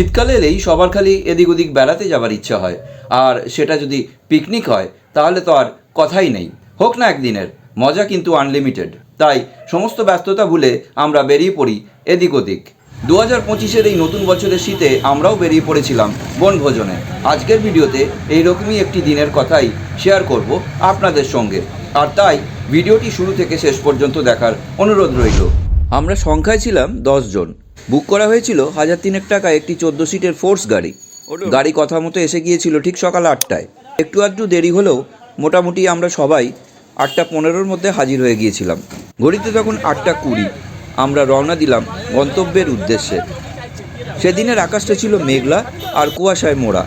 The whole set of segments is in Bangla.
শীতকাল এলেই সবার খালি এদিক ওদিক বেড়াতে যাবার ইচ্ছা হয়। আর সেটা যদি পিকনিক হয়, তাহলে তো আর কথাই নেই। হোক না একদিনের, মজা কিন্তু আনলিমিটেড তাই সমস্ত ব্যস্ততা ভুলে আমরা বেরিয়ে পড়ি এদিক ওদিক। দু হাজার পঁচিশের এই নতুন বছরের শীতে আমরাও বেরিয়ে পড়েছিলাম বনভোজনে। আজকের ভিডিওতে এইরকমই একটি দিনের কথাই শেয়ার করব আপনাদের সঙ্গে। আর তাই ভিডিওটি শুরু থেকে শেষ পর্যন্ত দেখার অনুরোধ রইল। আমরা সংখ্যায় ছিলাম দশ জন। বুক করা হয়েছিল হাজার তিনেক টাকা একটি চোদ্দ সিটের ফোর্স গাড়ি। গাড়ি কথা মতো এসে গিয়েছিল ঠিক সকাল আটটায়। একটু আধটু দেরি হলেও মোটামুটি আমরা সবাই আটটা পনেরোর মধ্যে হাজির হয়ে গিয়েছিলাম। ঘড়িতে তখন আটটা কুড়ি। আমরা রওনা দিলাম গন্তব্যের উদ্দেশ্যে। সেদিনের আকাশটা ছিল মেঘলা আর কুয়াশায় মোড়া।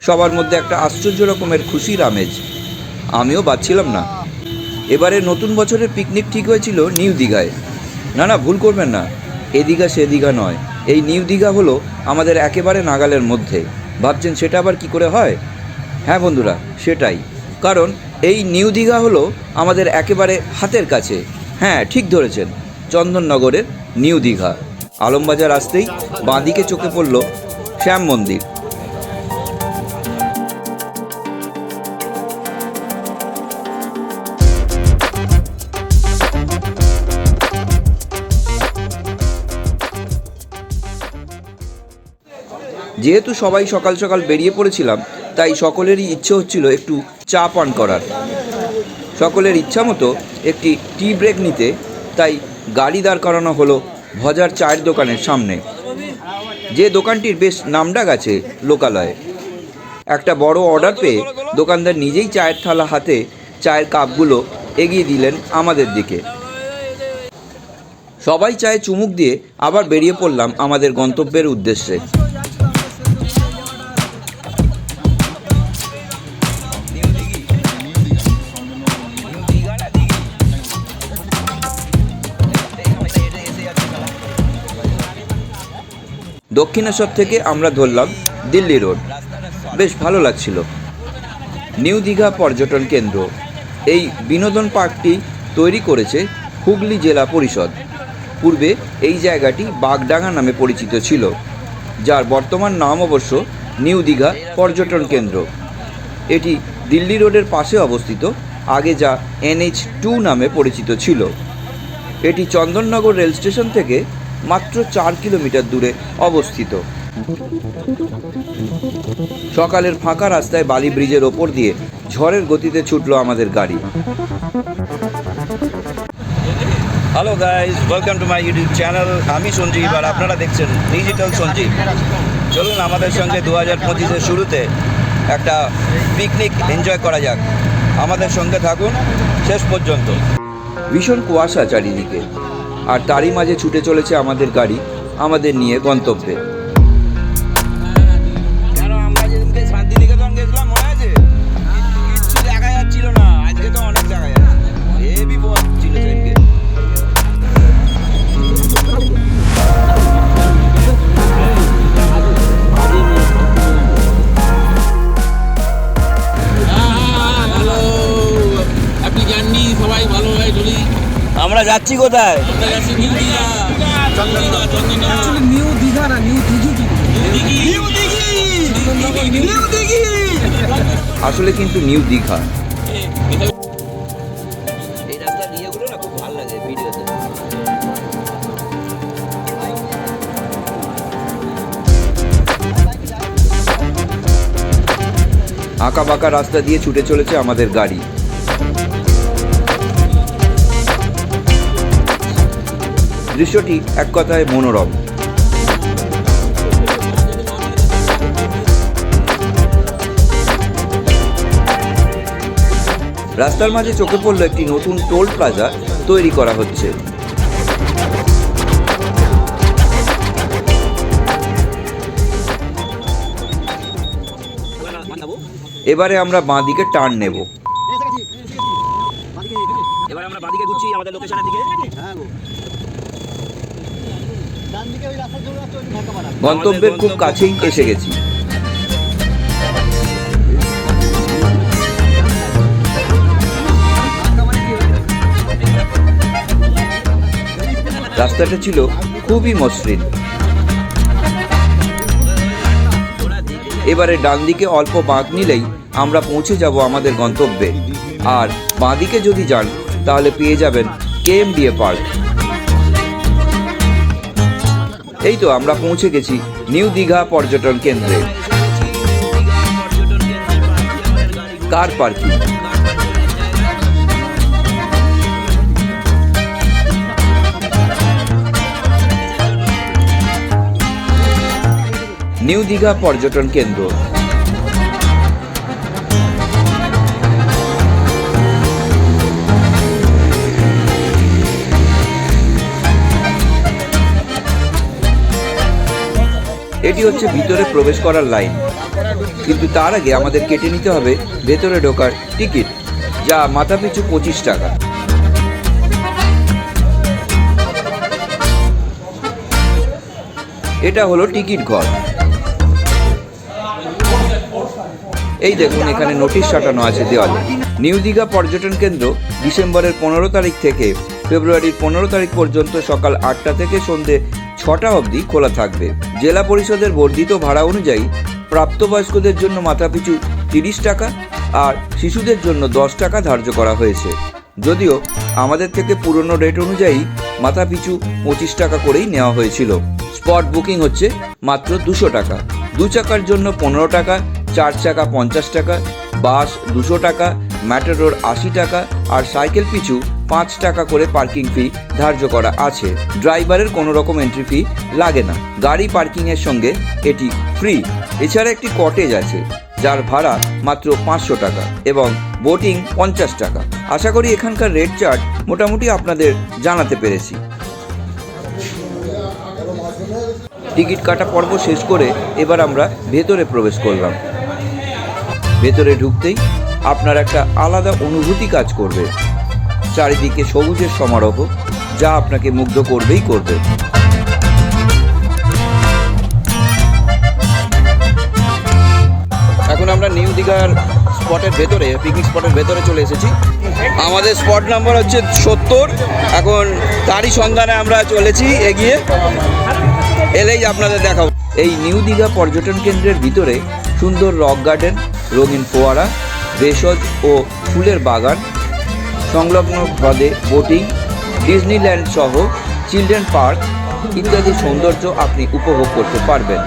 সবার মধ্যে একটা আশ্চর্য রকমের খুশির আমেজ। আমিও বাচ্ছিলাম না। এবারে নতুন বছরের পিকনিক ঠিক হয়েছিল নিউ দীঘায়। না না ভুল করবেন না। এ সেদিঘা নয়। এই নিউ দীঘা হলো আমাদের একেবারে নাগালের মধ্যে। ভাবছেন সেটা আবার কি করে হয়? হ্যাঁ বন্ধুরা, সেটাই। কারণ এই নিউ দীঘা হলো আমাদের একেবারে হাতের কাছে। হ্যাঁ ঠিক ধরেছেন, চন্দননগরের নিউ দীঘা। আলমবাজার আসতেই বাঁদিকে চোখে পড়ল শ্যাম মন্দির। যেহেতু সবাই সকাল সকাল বেরিয়ে পড়েছিলাম, তাই সকলেরই ইচ্ছে হচ্ছিল একটু চা পান করার। সকলের ইচ্ছা মতো একটি টি ব্রেক নিতে, তাই গাড়ি দাঁড় করানো হলো ভজার চায়ের দোকানের সামনে। যে দোকানটির বেশ নামডাক আছে লোকালয়ে। একটা বড় অর্ডার পেয়ে দোকানদার নিজেই চায়ের থালা হাতে চায়ের কাপগুলো এগিয়ে দিলেন আমাদের দিকে। সবাই চায়ে চুমুক দিয়ে আবার বেরিয়ে পড়লাম আমাদের গন্তব্যের উদ্দেশ্যে। দক্ষিণেশ্বর থেকে আমরা ধরলাম দিল্লি রোড। বেশ ভালো লাগছিল। নিউ দীঘা পর্যটন কেন্দ্র। এই বিনোদন পার্কটি তৈরি করেছে হুগলি জেলা পরিষদ। পূর্বে এই জায়গাটি বাগডাঙ্গা নামে পরিচিত ছিল, যার বর্তমান নাম অবশ্য নিউ দীঘা পর্যটন কেন্দ্র। এটি দিল্লি রোডের পাশে অবস্থিত, আগে যা এনএইচ টু নামে পরিচিত ছিল। এটি চন্দননগর রেল স্টেশন থেকে মাত্র চার কিলোমিটার দূরে অবস্থিত। সকালের ফাঁকা রাস্তায় বালি ব্রিজের ওপর দিয়ে ঝড়ের গতিতে ছুটলো আমাদের গাড়ি। Hello guys welcome to my YouTube channel আমি সঞ্জীব আর আপনারা দেখছেন ডিজিটাল সঞ্জীব। চলুন আমাদের সঙ্গে দু হাজার পঁচিশের শুরুতে একটা পিকনিক এনজয় করা যাক। আমাদের সঙ্গে থাকুন শেষ পর্যন্ত। ভীষণ কুয়াশা চারিদিকে। আর তারই মাঝে ছুটে চলেছে আমাদের গাড়ি আমাদের নিয়ে গন্তব্যে। যাচ্ছি কোথায়? নিউ দীঘা চন্দননগর চন্দননগর নিউ দীঘা না new Dighi new Dighi! New Dighi! আসলে কিন্তু নিউ দীঘা। এই রাস্তা ইয়েগুলো না খুব ভালো লাগে ভিডিওতে। আঁকা বাঁকা রাস্তা দিয়ে ছুটে চলেছে আমাদের গাড়ি। দৃশ্যটি এক কথায় মনোরম। রাস্তার মাঝে চোখে পড়ল একটি নতুন টোল প্লাজা তৈরি করা হচ্ছে। এবারে আমরা বাঁ দিকে টার্ন নেব। এবার আমরা বাদিকে ঘুরছি আমাদের লোকেশনের দিকে। গন্তব্যের খুব কাছেই এসে গেছি। রাস্তাটা ছিল খুবই মসৃণ। এবারে ডান দিকে অল্প বাঁক নিলেই আমরা পৌঁছে যাব আমাদের গন্তব্যে। আর বাঁদিকে যদি যান, তাহলে পেয়ে যাবেন কেএমডিএ পার্ক। এই তো আমরা পৌঁছে গেছি নিউ দীঘা পর্যটন কেন্দ্রে। কার পার্কিং নিউ দীঘা পর্যটন কেন্দ্র। এটি হচ্ছে ভিতরে প্রবেশ করার লাইন। কিন্তু তার আগে আমাদের কেটে নিতে হবে ভেতরে ঢোকার টিকিট, যা মাথাপিছু পঁচিশ টাকা। এটা হলো টিকিট ঘর। এই দেখুন, এখানে নোটিশ সাটানো আছে দেওয়ালে। নিউ দীঘা পর্যটন কেন্দ্র ডিসেম্বরের পনেরো তারিখ থেকে ফেব্রুয়ারির পনেরো তারিখ পর্যন্ত সকাল আটটা থেকে সন্ধে ছটা অবধি খোলা থাকবে। জেলা পরিষদের বর্ধিত ভাড়া অনুযায়ী প্রাপ্তবয়স্কদের জন্য মাথাপিছু তিরিশ টাকা আর শিশুদের জন্য দশ টাকা ধার্য করা হয়েছে। যদিও আমাদের থেকে পুরনো রেট অনুযায়ী মাথাপিছু পঁচিশ টাকা করেই নেওয়া হয়েছিল। স্পট বুকিং হচ্ছে মাত্র দুশো টাকা। দু চাকার জন্য পনেরো টাকা, চার চাকা পঞ্চাশ টাকা, বাস দুশো টাকা ম্যাটাডোর আশি টাকা আর সাইকেল পিছু পাঁচ টাকা করে পার্কিং ফি ধার্য করা আছে। ড্রাইভারের কোনো রকম এন্ট্রি ফি লাগে না। গাড়ি পার্কিংয়ের সঙ্গে এটি ফ্রি এছাড়া একটি কটেজ আছে, যার ভাড়া মাত্র পাঁচশো টাকা এবং বোটিং পঞ্চাশ টাকা। আশা করি এখানকার রেট চার্ট মোটামুটি আপনাদের জানাতে পেরেছি। টিকিট কাটা পর্ব শেষ করে এবার আমরা ভেতরে প্রবেশ করলাম। ভেতরে ঢুকতেই আপনার একটা আলাদা অনুভূতি কাজ করবে। চারিদিকে সবুজের সমারোহ, যা আপনাকে মুগ্ধ করবেই করবে। এখন আমরা নিউ দীঘার স্পটের ভেতরে পিকনিক স্পটের ভেতরে চলে এসেছি। আমাদের স্পট নাম্বার হচ্ছে সত্তর। এখন তারই সন্ধানে আমরা চলেছি, এগিয়ে। এলেই আপনাদের দেখাবো। এই নিউ দীঘা পর্যটন কেন্দ্রের ভিতরে সুন্দর রক গার্ডেন, রঙিন ফোয়ারা, ভেষজ ও ফুলের বাগান সংলগ্ন হ্রদে বোটিং ডিজনিল্যান্ড সহ চিলড্রেন পার্ক ইত্যাদি সৌন্দর্য আপনি উপভোগ করতে পারবেন।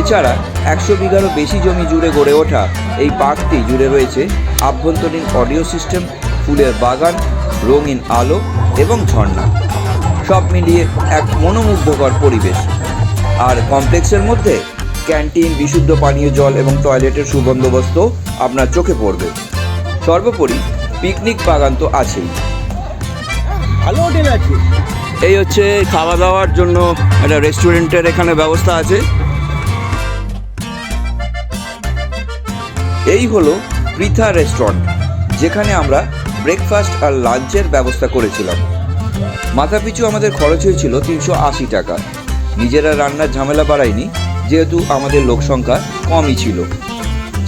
এছাড়া একশো বিঘারও বেশি জমি জুড়ে গড়ে ওঠা এই পার্কটি জুড়ে রয়েছে আভ্যন্তরীণ অডিও সিস্টেম ফুলের বাগান, রঙিন আলো এবং ঝর্ণা। সব মিলিয়ে এক মনোমুগ্ধকর পরিবেশ। আর কমপ্লেক্সের মধ্যে ক্যান্টিন বিশুদ্ধ পানীয় জল এবং টয়লেটের সুবন্দোবস্ত আপনার চোখে পড়বে। সর্বোপরি পিকনিক বাগান তো আছেই। ভালো হোটেল আছে। এই হচ্ছে খাওয়া দাওয়ার জন্য একটা রেস্টুরেন্টের এখানে ব্যবস্থা আছে। এই হলো পৃথা রেস্টুরেন্ট যেখানে আমরা ব্রেকফাস্ট আর লাঞ্চের ব্যবস্থা করেছিলাম। মাথাপিছু আমাদের খরচ হয়েছিল তিনশো আশি টাকা। নিজেরা রান্নার ঝামেলা বাড়ায়নি যেহেতু আমাদের লোক সংখ্যা কমই ছিল।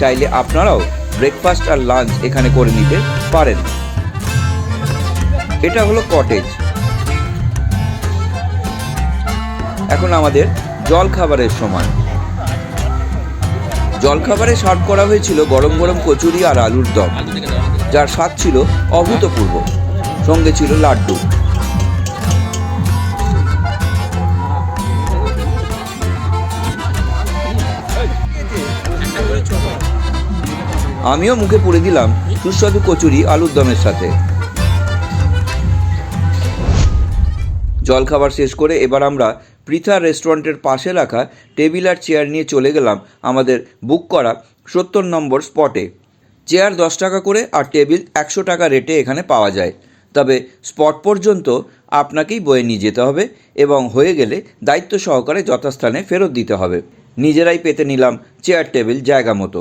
চাইলে আপনারাও ব্রেকফাস্ট আর লাঞ্চ এখানে করে নিতে পারেন। এটা হলো কটেজ এখন আমাদের জল খাবারের সময়। জল খাবারে সার্ভ করা হয়েছিল গরম গরম কচুরি আর আলুর দম, যার স্বাদ ছিল অভূতপূর্ব। সঙ্গে ছিল লাড্ডু। আমিও মুখে পুড়ে দিলাম সুস্বাদু কচুরি আলুর দমের সাথে। জলখাবার শেষ করে এবার আমরা পৃথা রেস্টুরেন্টের পাশে রাখা টেবিল আর চেয়ার নিয়ে চলে গেলাম আমাদের বুক করা সত্তর নম্বর স্পটে। চেয়ার দশ টাকা করে আর টেবিল একশো টাকা রেটে এখানে পাওয়া যায়। তবে স্পট পর্যন্ত আপনাকেই বয়ে নিয়ে যেতে হবে এবং হয়ে গেলে দায়িত্ব সহকারে যথাস্থানে ফেরত দিতে হবে। নিজেরাই পেতে নিলাম চেয়ার টেবিল জায়গা মতো।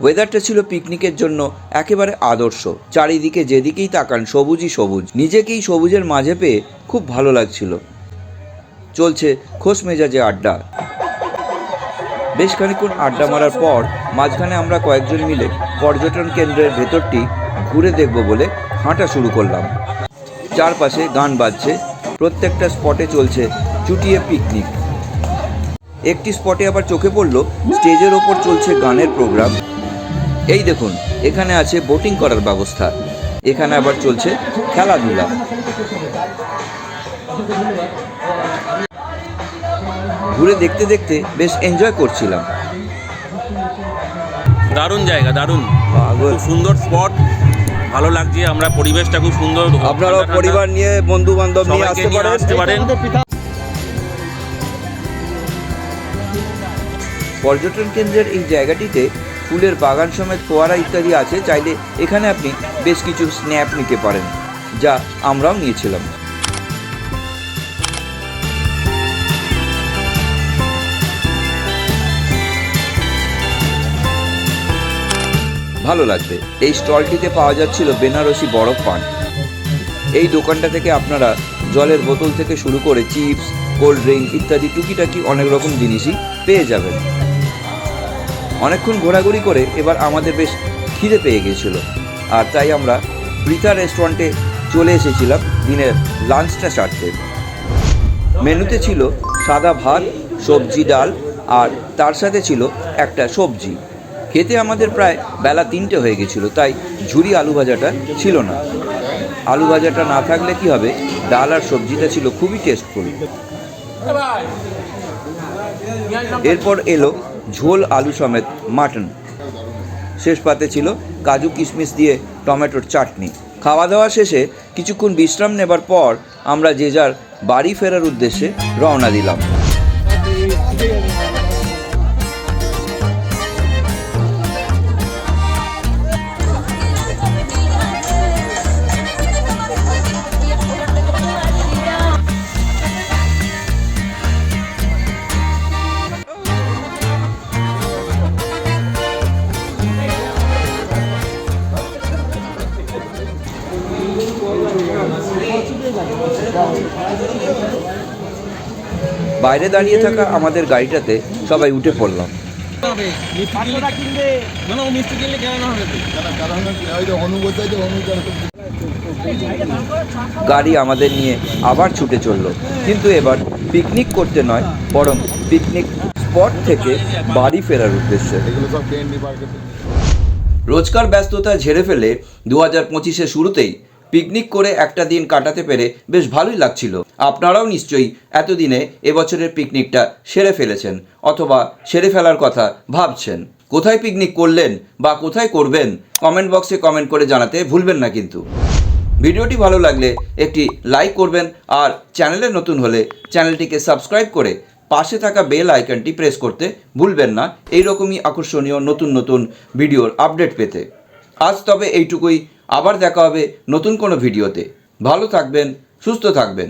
ওয়েদারটা ছিল পিকনিকের জন্য একেবারে আদর্শ। চারিদিকে যেদিকেই তাকান, সবুজই সবুজ। নিজেকেই সবুজের মাঝে পেয়ে খুব ভালো লাগছিল। চলছে খোশ মেজাজে আড্ডা। বেশ খানিক্ষণ আড্ডা মারার পর মাঝখানে আমরা কয়েকজন মিলে পর্যটন কেন্দ্রের ভেতরটি ঘুরে দেখব বলে হাঁটা শুরু করলাম। চারপাশে গান বাজছে, প্রত্যেকটা স্পটে চলছে চুটিয়ে পিকনিক একটি স্পটে আবার চোখে পড়ল, স্টেজের ওপর চলছে গানের প্রোগ্রাম এই দেখুন এখানে আছে বোটিং করার ব্যবস্থা। এখানে আবার চলছে খেলাধুলা। ঘুরে দেখতে দেখতে বেশ এনজয় করছিলাম। দারুণ জায়গা দারুণ। খুব সুন্দর স্পট ভালো লাগছে আমরা পরিবেশটা খুব সুন্দর। ঠান্ডা। পরিবার নিয়ে বন্ধু বান্ধব নিয়ে আসতে পারেন। আসতে পারেন। পর্যটন কেন্দ্রের এই জায়গাটিতে ফুলের বাগান সমেত ফোয়ারা ইত্যাদি আছে, চাইলে এখানে আপনি বেশ কিছু স্ন্যাপ নিতে পারেন, যা আমরাও নিয়েছিলাম। ভালো লাগবে। এই স্টলটিতে পাওয়া যাচ্ছিল বেনারসি বরফ পান। এই দোকানটা থেকে আপনারা জলের বোতল থেকে শুরু করে চিপস, কোল্ড ড্রিঙ্ক ইত্যাদি টুকিটাকি অনেক রকম জিনিসই পেয়ে যাবেন। অনেকক্ষণ ঘোরাঘুরি করে এবার আমাদের বেশ খিদে পেয়ে গেছিল আর তাই আমরা প্রীতা রেস্টুরেন্টে চলে এসেছিলাম দিনের লাঞ্চটা সারতে মেনুতে ছিল সাদা ভাত, সবজি, ডাল, আর তার সাথে ছিল একটা সবজি। খেতে আমাদের প্রায় বেলা তিনটে হয়ে গেছিল তাই ঝুরি আলু ভাজাটা ছিল না। আলু ভাজাটা না থাকলে কি হবে? ডাল আর সবজিটা ছিল খুবই টেস্টফুল এরপর এলো ঝোল, আলু সমেত, মাটন। শেষ পাতে ছিল কাজু কিশমিশ দিয়ে টমেটোর চাটনি। খাওয়া দাওয়া শেষে কিছুক্ষণ বিশ্রাম নেবার পর আমরা যে যার বাড়ি ফেরার উদ্দেশ্যে রওনা দিলাম। বাইরে দাঁড়িয়ে থাকা আমাদের গাড়িটাতে সবাই উঠে পড়লাম? গাড়ি আমাদের নিয়ে আবার ছুটে চলল কিন্তু এবার পিকনিক করতে নয়, বরং পিকনিক স্পট থেকে বাড়ি ফেরার উদ্দেশ্যে রোজকার ব্যস্ততা ঝেড়ে ফেলে দু হাজার পঁচিশে শুরুতেই পিকনিক করে একটা দিন কাটাতে পেরে বেশ ভালোই লাগছিল। আপনারাও নিশ্চয়ই এতদিনে এবছরের পিকনিকটা সেরে ফেলেছেন অথবা সেরে ফেলার কথা ভাবছেন। কোথায় পিকনিক করলেন বা কোথায় করবেন কমেন্ট বক্সে কমেন্ট করে জানাতে ভুলবেন না কিন্তু। ভিডিওটি ভালো লাগলে একটি লাইক করবেন আর চ্যানেলে নতুন হলে চ্যানেলটিকে সাবস্ক্রাইব করে পাশে থাকা বেল আইকনটি প্রেস করতে ভুলবেন না। এইরকমই আকর্ষণীয় নতুন নতুন ভিডিওর আপডেট পেতে। আজ তবে এইটুকুই। আবার দেখা হবে নতুন কোনো ভিডিওতে। ভালো থাকবেন সুস্থ থাকবেন।